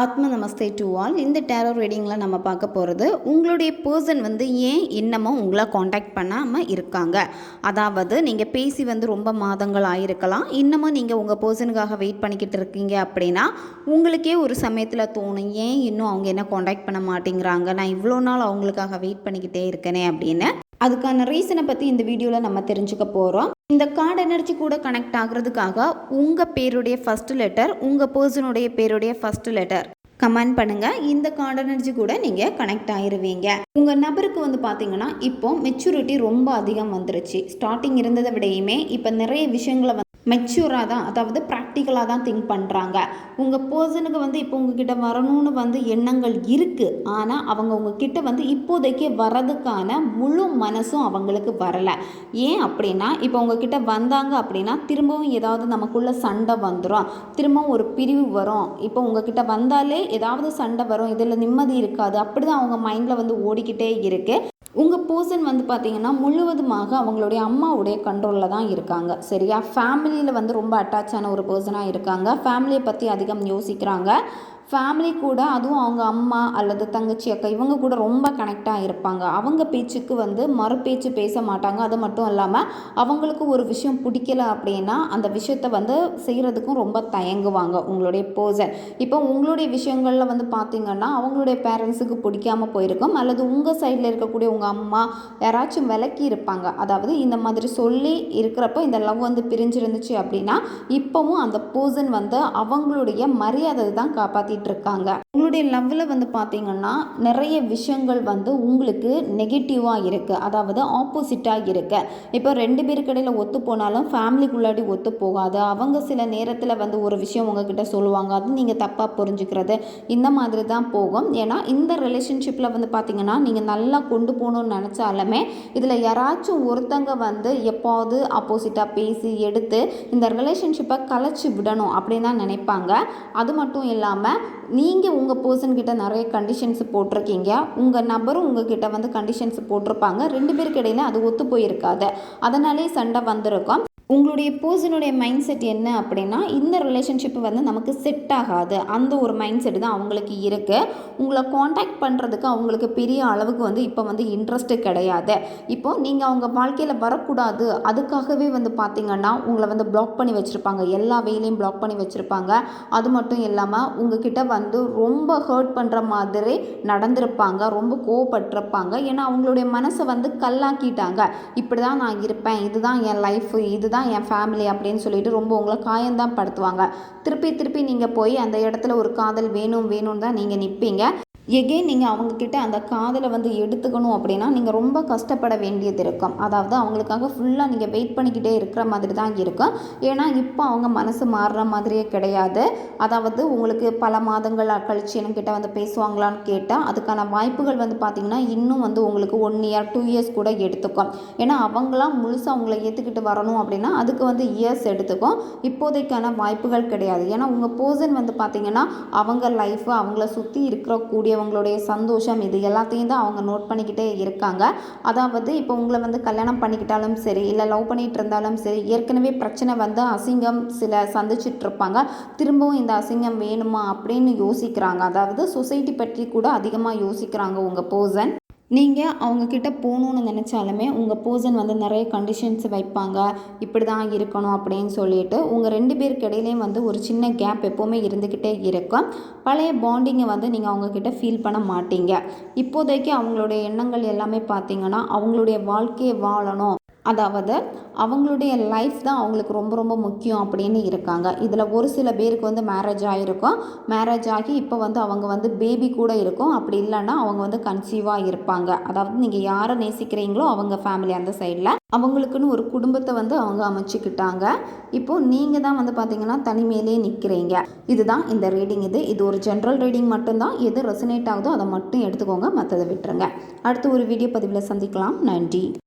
ஆத்ம நமஸ்தே to all இந்த tarot ரீடிங்கில் நம்ம பார்க்க போகிறது உங்களுடைய பர்சன் வந்து ஏன் இன்னமும் உங்களை காண்டாக்ட் பண்ணாமல் இருக்காங்க? அதாவது நீங்கள் பேசி வந்து ரொம்ப மாதங்கள் ஆயிருக்கலாம். இன்னமும் நீங்கள் உங்கள் பர்சனுக்காக வெயிட் பண்ணிக்கிட்டு இருக்கீங்க அப்படின்னா உங்களுக்கே ஒரு சமயத்தில் தோணும் ஏன் இன்னும் அவங்க என்ன காண்டாக்ட் பண்ண மாட்டேங்கிறாங்க? நான் இவ்வளோ நாள் அவங்களுக்காக வெயிட் பண்ணிக்கிட்டே இருக்கேனே அப்படின்னு. அதுக்கான ரீசனை பற்றி இந்த வீடியோவில் நம்ம தெரிஞ்சுக்க போகிறோம் இந்த கார்டு எனர்ஜி கூட கனெக்ட் ஆகிறதுக்காக உங்கள் பேருடைய ஃபஸ்ட்டு லெட்டர் உங்கள் பர்சனுடைய பேருடைய ஃபஸ்ட்டு லெட்டர் கமெண்ட் பண்ணுங்கள் இந்த கார்டு எனர்ஜி கூட நீங்கள் கனெக்ட் ஆயிருவீங்க. உங்கள் நபருக்கு வந்து பார்த்தீங்கன்னா இப்போ மெச்சூரிட்டி ரொம்ப அதிகம் வந்துருச்சு. ஸ்டார்டிங் இருந்ததை விடையுமே இப்போ நிறைய விஷயங்களை வந்து மெச்சூராக தான் அதாவது ப்ராக்டிக்கலாக தான் திங்க் பண்ணுறாங்க உங்கள் பர்சனுக்கு வந்து இப்போ உங்ககிட்ட வரணும்னு வந்து எண்ணங்கள் இருக்குது ஆனால் அவங்க உங்ககிட்ட வந்து இப்போதைக்கு வரதுக்கான முழு மனசும் அவங்களுக்கு வரலை. ஏன் அப்படின்னா இப்போ உங்ககிட்ட வந்தாங்க அப்படின்னா திரும்பவும் ஏதாவது நமக்குள்ளே சண்டை வந்துடும் திரும்பவும் ஒரு பிரிவு வரும். இப்போ உங்ககிட்ட வந்தாலே ஏதாவது சண்டை வரும். இதில் நிம்மதி இருக்காது. அப்படி தான் அவங்க மைண்டில் வந்து ஓடிக்கிட்டே இருக்குது உங்கள் பர்சன் வந்து பார்த்தீங்கன்னா முழுவதுமாக அவங்களுடைய அம்மாவுடைய கண்ட்ரோலில் தான் இருக்காங்க. சரியா? ஃபேமிலியில் வந்து ரொம்ப அட்டாச் ஆன ஒரு பர்சனாக இருக்காங்க. ஃபேமிலியை பற்றி அதிகம் யோசிக்கிறாங்க. ஃபேமிலி கூட அதுவும் அவங்க அம்மா அல்லது தங்கச்சி அக்கா இவங்க கூட ரொம்ப கனெக்டாக இருப்பாங்க. அவங்க பேச்சுக்கு வந்து மறுபேச்சு பேச மாட்டாங்க. அது மட்டும் இல்லாமல் அவங்களுக்கு ஒரு விஷயம் பிடிக்கல அப்படின்னா அந்த விஷயத்த வந்து செய்கிறதுக்கும் ரொம்ப தயங்குவாங்க உங்களுடைய பர்சன் இப்போ உங்களுடைய விஷயங்களில் வந்து பார்த்திங்கன்னா அவங்களுடைய பேரண்ட்ஸுக்கு பிடிக்காம போயிருக்கும். அல்லது உங்கள் சைடில் இருக்கக்கூடிய உங்கள் அம்மா யாராச்சும் விலக்கி இருப்பாங்க. அதாவது இந்த மாதிரி சொல்லி இருக்கிறப்போ இந்த லவ் வந்து பிரிஞ்சிருந்துச்சு அப்படின்னா இப்போவும் அந்த பர்சன் வந்து அவங்களுடைய மரியாதை தான் காப்பாற்றிட்டு இருக்காங்க உங்களுடைய லவ்வில் வந்து பார்த்தீங்கன்னா நிறைய விஷயங்கள் வந்து உங்களுக்கு நெகட்டிவாக இருக்குது அதாவது ஆப்போசிட்டாக இருக்கு. இப்போ ரெண்டு பேருக்கு இடையில ஒத்து போனாலும் ஃபேமிலிக்குள்ளாடி ஒத்து போகாது. அவங்க சில நேரத்தில் வந்து ஒரு விஷயம் உங்ககிட்ட சொல்லுவாங்க. அது நீங்கள் தப்பாக புரிஞ்சுக்கிறது. இந்த மாதிரி தான் போகும். ஏன்னா இந்த ரிலேஷன்ஷிப்பில் வந்து பார்த்தீங்கன்னா நீங்கள் நல்லா கொண்டு போகணும்னு நினச்சாலுமே இதில் யாராச்சும் ஒருத்தங்க வந்து எப்போது ஆப்போசிட்டாக பேசி எடுத்து இந்த ரிலேஷன்ஷிப்பை கலைச்சி விடணும் அப்படின்னு தான் நினைப்பாங்க. அது மட்டும் இல்லாமல் நீங்கள் உங்கள் பர்சன்கிட்ட நிறைய கண்டிஷன்ஸ் போட்டிருக்கீங்க. உங்கள் நபரும் உங்ககிட்ட வந்து கண்டிஷன்ஸ் போட்டிருப்பாங்க. ரெண்டு பேருக்கு இடையில அது ஒத்து போயிருக்காது. அதனாலே சண்டை வந்திருக்கும். உங்களுடைய பர்சனுடைய மைண்ட் செட் என்ன அப்படின்னா இந்த ரிலேஷன்ஷிப் வந்து நமக்கு செட் ஆகாது. அந்த ஒரு மைண்ட் செட் தான் அவங்களுக்கு இருக்குது உங்களை காண்டாக்ட் பண்ணுறதுக்கு அவங்களுக்கு பெரிய அளவுக்கு வந்து இப்போ வந்து இன்ட்ரெஸ்ட்டு கிடையாது. இப்போ நீங்கள் அவங்க வாழ்க்கையில் வரக்கூடாது. அதுக்காகவே வந்து பார்த்திங்கன்னா உங்களை வந்து பிளாக் பண்ணி வச்சுருப்பாங்க. எல்லா வேலையும் பிளாக் பண்ணி வச்சுருப்பாங்க. அது மட்டும் இல்லாமல் உங்ககிட்ட வந்து ரொம்ப ஹர்ட் பண்ணுற மாதிரி நடந்திருப்பாங்க. ரொம்ப கோவப்பட்டிருப்பாங்க. ஏன்னா அவங்களுடைய மனசை வந்து கல்லாக்கிட்டாங்க. இப்படி தான் நான் இருப்பேன். இதுதான் என் லைஃப் இதுதான் தான் என் ஃபேமிலி அப்படின்னு சொல்லிட்டு ரொம்ப உங்களை காயந்தான் படுத்துவாங்க. திருப்பி திருப்பி நீங்கள் போய் அந்த இடத்துல ஒரு காதல் வேணும் வேணும்னு தான் நீங்கள் நிற்பீங்க எகெயின் நீங்கள் அவங்கக்கிட்ட அந்த காதலை வந்து எடுத்துக்கணும் அப்படின்னா நீங்கள் ரொம்ப கஷ்டப்பட வேண்டியது இருக்கும். அதாவது அவங்களுக்காக ஃபுல்லாக நீங்கள் வெயிட் பண்ணிக்கிட்டே இருக்கிற மாதிரி தான் இருக்கும். ஏன்னா இப்போ அவங்க மனசு மாறுற மாதிரியே கிடையாது. அதாவது உங்களுக்கு பல மாதங்கள் கழிச்சு என்கிட்ட வந்து பேசுவாங்களான்னு கேட்டால் அதுக்கான வாய்ப்புகள் வந்து பார்த்திங்கன்னா இன்னும் வந்து உங்களுக்கு ஒன் இயர் டூ இயர்ஸ் கூட எடுத்துக்கும். ஏன்னா அவங்களாம் முழுசாக அவங்கள ஏற்றுக்கிட்டு வரணும் அப்படின்னா அதுக்கு வந்து இயர்ஸ் எடுத்துக்கும். இப்போதைக்கான வாய்ப்புகள் கிடையாது. ஏன்னா உங்கள் பர்சன் வந்து பார்த்திங்கன்னா அவங்க லைஃப் அவங்கள சுற்றி இருக்கிற கூடிய கூடியவங்களுடைய சந்தோஷம் இது எல்லாத்தையும் தான் அவங்க நோட் பண்ணிக்கிட்டே இருக்காங்க. அதாவது இப்போ உங்களை வந்து கல்யாணம் பண்ணிக்கிட்டாலும் சரி இல்லை லவ் பண்ணிகிட்டு இருந்தாலும் சரி ஏற்கனவே பிரச்சனை வந்து அசிங்கம் சில சந்திச்சுட்டு இருப்பாங்க. திரும்பவும் இந்த அசிங்கம் வேணுமா அப்படின்னு யோசிக்கிறாங்க. அதாவது சொசைட்டி பற்றி கூட அதிகமாக யோசிக்கிறாங்க உங்கள் பர்சன் நீங்கள் அவங்கக்கிட்ட போகணுன்னு நினச்சாலுமே உங்கள் பர்சன் வந்து நிறைய கண்டிஷன்ஸ் வைப்பாங்க. இப்படி தான் இருக்கணும் அப்படின்னு சொல்லிட்டு உங்கள் ரெண்டு பேருக்கு இடையிலையும் வந்து ஒரு சின்ன கேப் எப்போவுமே இருந்துக்கிட்டே இருக்கும். பழைய பாண்டிங்கை வந்து நீங்கள் அவங்கக்கிட்ட ஃபீல் பண்ண மாட்டீங்க. இப்போதைக்கு அவங்களுடைய எண்ணங்கள் எல்லாமே பார்த்தீங்கன்னா அவங்களுடைய வாழ்க்கையை வாழணும். அதாவது அவங்களுடைய லைஃப் தான் அவங்களுக்கு ரொம்ப ரொம்ப முக்கியம் அப்படின்னு இருக்காங்க. இதில் ஒரு சில பேருக்கு வந்து மேரேஜ் ஆகிருக்கும் மேரேஜ் ஆகி இப்போ வந்து அவங்க வந்து பேபி கூட இருக்கும். அப்படி இல்லைன்னா அவங்க வந்து கன்சீவாக இருப்பாங்க. அதாவது நீங்கள் யாரை நேசிக்கிறீங்களோ அவங்க ஃபேமிலி அந்த சைடில் அவங்களுக்குன்னு ஒரு குடும்பத்தை வந்து அவங்க அமைச்சிக்கிட்டாங்க. இப்போது நீங்கள் தான் வந்து பார்த்தீங்கன்னா தனிமையிலே நிற்கிறீங்க இதுதான் இந்த ரீடிங் இது. இது ஒரு ஜென்ரல் ரீடிங் மட்டும்தான். எது ரெசனேட் ஆகுதோ அதை மட்டும் எடுத்துக்கோங்க. மற்றதை விட்டுருங்க. அடுத்து ஒரு வீடியோ பதிவில் சந்திக்கலாம். நன்றி.